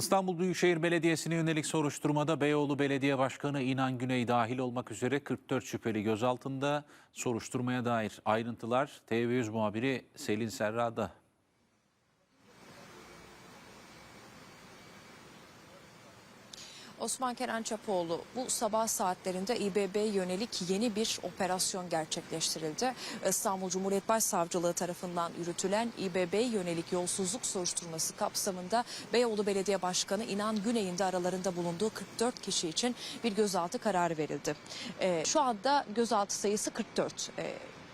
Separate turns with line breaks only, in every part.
İstanbul Büyükşehir Belediyesi'ne yönelik soruşturmada Beyoğlu Belediye Başkanı İnan Güney dahil olmak üzere 44 şüpheli gözaltında soruşturmaya dair ayrıntılar TV100 muhabiri Selin Serra'da.
Osman Kenan Çapoğlu bu sabah saatlerinde İBB yönelik yeni bir operasyon gerçekleştirildi. İstanbul Cumhuriyet Başsavcılığı tarafından yürütülen İBB yönelik yolsuzluk soruşturması kapsamında Beyoğlu Belediye Başkanı İnan Güney'in de aralarında bulunduğu 44 kişi için bir gözaltı kararı verildi. Ee, şu anda gözaltı sayısı 44.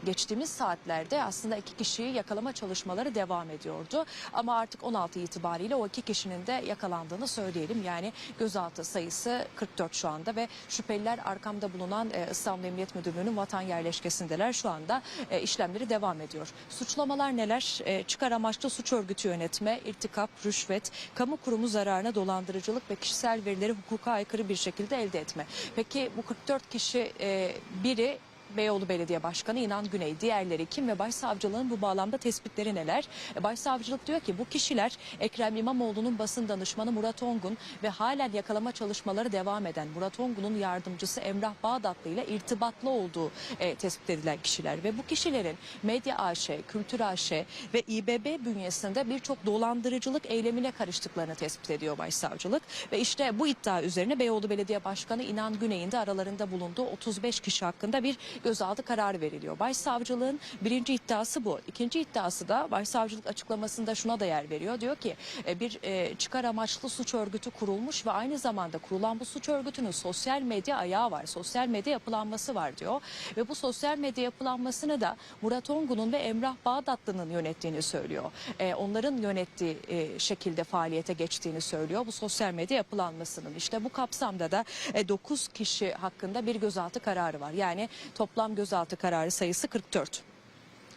Geçtiğimiz saatlerde aslında iki kişiyi yakalama çalışmaları devam ediyordu. Ama artık 16 itibariyle o iki kişinin de yakalandığını söyleyelim. Yani gözaltı sayısı 44 şu anda ve şüpheliler arkamda bulunan e, İstanbul Emniyet Müdürlüğü'nün vatan yerleşkesindeler. Şu anda e, işlemleri devam ediyor. Suçlamalar neler? E, çıkar amaçlı suç örgütü yönetme, irtikap, rüşvet, kamu kurumu zararına dolandırıcılık ve kişisel verileri hukuka aykırı bir şekilde elde etme. Peki bu 44 kişi e, biri Beyoğlu Belediye Başkanı İnan Güney. Diğerleri kim ve Başsavcılığın bu bağlamda tespitleri neler? E, Başsavcılık diyor ki bu kişiler Ekrem İmamoğlu'nun basın danışmanı Murat Ongun ve halen yakalama çalışmaları devam eden Murat Ongun'un yardımcısı Emrah Bağdatlı ile irtibatlı olduğu e, tespit edilen kişiler. Ve bu kişilerin Medya AŞ, Kültür AŞ ve İBB bünyesinde birçok dolandırıcılık eylemine karıştıklarını tespit ediyor Başsavcılık. Ve işte bu iddia üzerine Beyoğlu Belediye Başkanı İnan Güney'in de aralarında bulunduğu 35 kişi hakkında bir gözaltı kararı veriliyor. Başsavcılığın birinci iddiası bu. İkinci iddiası da başsavcılık açıklamasında şuna da yer veriyor. Diyor ki e, bir e, çıkar amaçlı suç örgütü kurulmuş ve aynı zamanda kurulan bu suç örgütünün sosyal medya ayağı var. Sosyal medya yapılanması var diyor. Ve bu sosyal medya yapılanmasını da Murat Ongun'un ve Emrah Bağdatlı'nın yönettiğini söylüyor. E, Onların yönettiği şekilde faaliyete geçtiğini söylüyor. Bu sosyal medya yapılanmasının işte bu kapsamda da 9 kişi hakkında bir gözaltı kararı var. Yani toplam gözaltı kararı sayısı 44.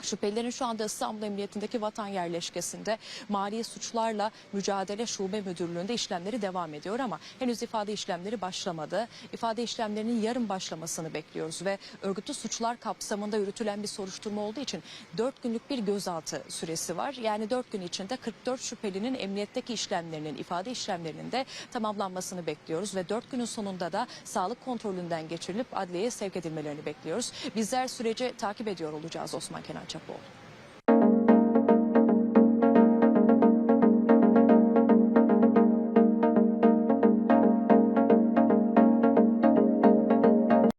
Şüphelilerin şu anda İstanbul Emniyetindeki vatan yerleşkesinde mali suçlarla mücadele şube müdürlüğünde işlemleri devam ediyor ama henüz ifade işlemleri başlamadı. İfade işlemlerinin yarın başlamasını bekliyoruz ve örgütlü suçlar kapsamında yürütülen bir soruşturma olduğu için 4 günlük bir gözaltı süresi var. Yani 4 gün içinde 44 şüphelinin emniyetteki işlemlerinin, ifade işlemlerinin de tamamlanmasını bekliyoruz ve 4 günün sonunda da sağlık kontrolünden geçirilip adliyeye sevk edilmelerini bekliyoruz. Bizler süreci takip ediyor olacağız Osman Kenan Çapoğlu.